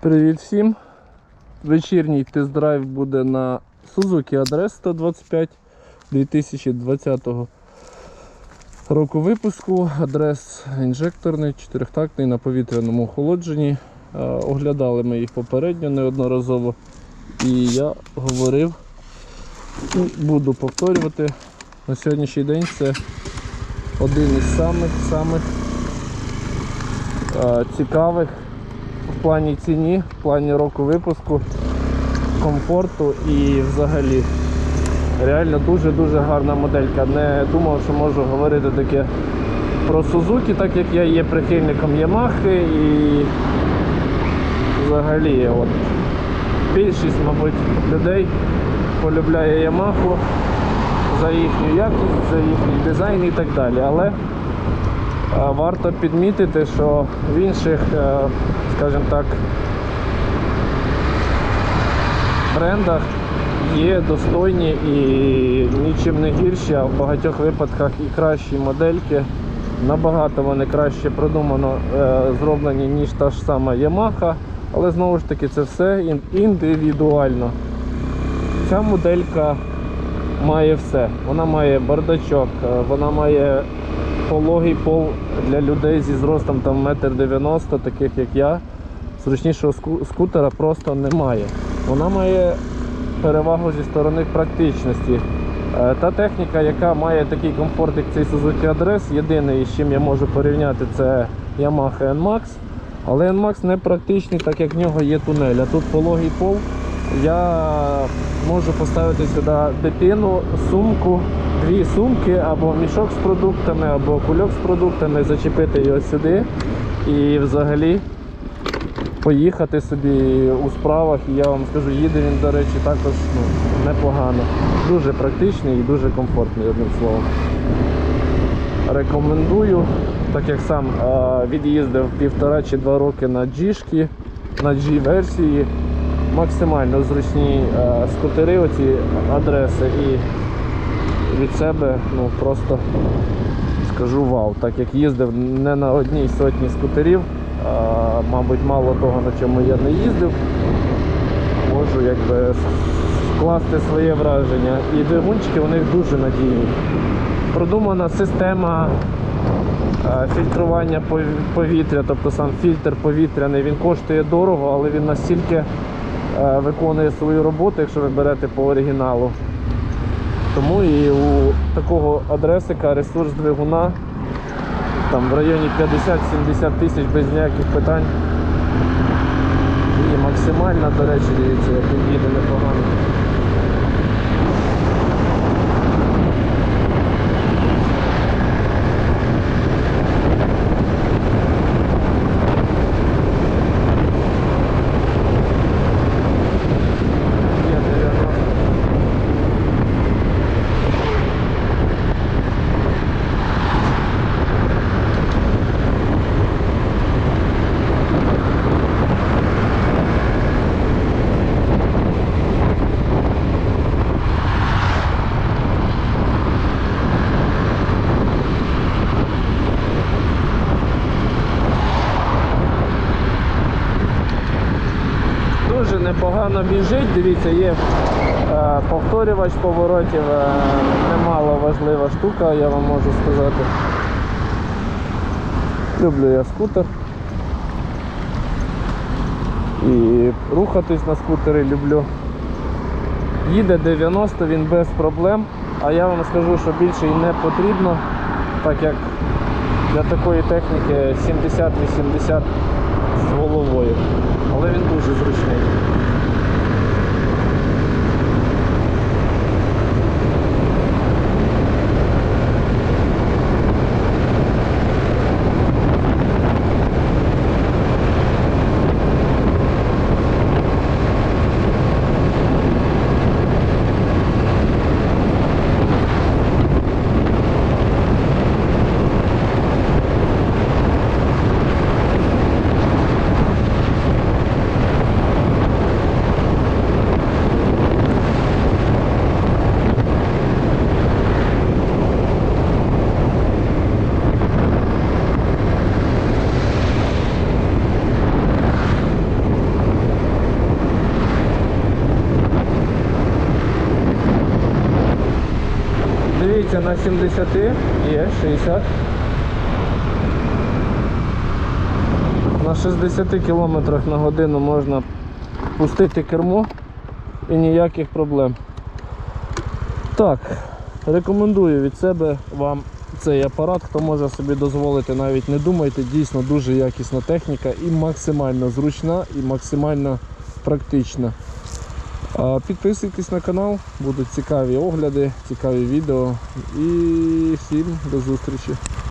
Привіт всім! Вечірній тест-драйв буде на Suzuki Адрес 125 2020 року випуску. Адрес інжекторний, чотирьохтактний на повітряному охолодженні. Е, Оглядали ми їх попередньо неодноразово. І я говорив, і буду повторювати. На сьогоднішній день це один із самих самих е, цікавих в плані ціні, в плані року випуску, комфорту і взагалі. Реально дуже-дуже гарна моделька. Не думав, що можу говорити таке про Suzuki, так як я є прихильником Yamaha і взагалі от, більшість, мабуть, людей полюбляє Yamaha за їхню якість, за їхній дизайн і так далі. Але е, варто підмітити, що в інших, е, скажімо так, брендах є достойні і нічим не гірші, а в багатьох випадках і кращі модельки. Набагато вони краще продумано е, зроблені, ніж та ж сама Yamaha, але знову ж таки це все індивідуально. Ця моделька має все. Вона має бардачок, е, вона має пологий пол для людей зі зростом там 1,90 м, таких як я. Зручнішого ску- скутера просто немає. Вона має перевагу зі сторони практичності. Е, Та техніка, яка має такий комфорт, як цей Suzuki Address, єдине, з чим я можу порівняти, це Yamaha NMAX. Але NMAX не практичний, так як в нього є тунель. А тут пологий пол. Я можу поставити сюди дитину, сумку, дві сумки, або мішок з продуктами, або кульок з продуктами, зачепити його сюди і взагалі поїхати собі у справах. І я вам скажу, їде він, до речі, також ну, непогано. Дуже практичний і дуже комфортний, одним словом. Рекомендую, так як сам е, від'їздив півтора чи два роки на G-шки, на G-версії. Максимально зручні е, скутери, оці адреси і від себе ну, просто скажу вау, так як їздив не на одній сотні скутерів, а, мабуть, мало того, на чому я не їздив, можу якби скласти своє враження. І двигунчики у них дуже надійні. Продумана система е, фільтрування повітря, тобто сам фільтр повітряний, він коштує дорого, але він настільки е, виконує свою роботу, якщо ви берете по оригіналу. Тому і у такого адресика ресурс двигуна там в районі 50-70 тисяч без ніяких питань. І максимальна, до речі, дивіться, як він їде непогано. Є 90. Дуже непогано біжить, дивіться, є е, повторювач поворотів, е, немало важлива штука, я вам можу сказати. Люблю я скутер. І рухатись на скутері люблю. Їде 90, він без проблем, а я вам скажу, що більше і не потрібно, так як для такої техніки 70-80 Дивіться, на 70 є 60. На 60 км на годину можна пустити кермо і ніяких проблем. Так, рекомендую від себе вам цей апарат, хто може собі дозволити, навіть не думайте, дійсно дуже якісна техніка і максимально зручна і максимально практична. Підписуйтесь на канал, будуть цікаві огляди, цікаві відео і всім до зустрічі.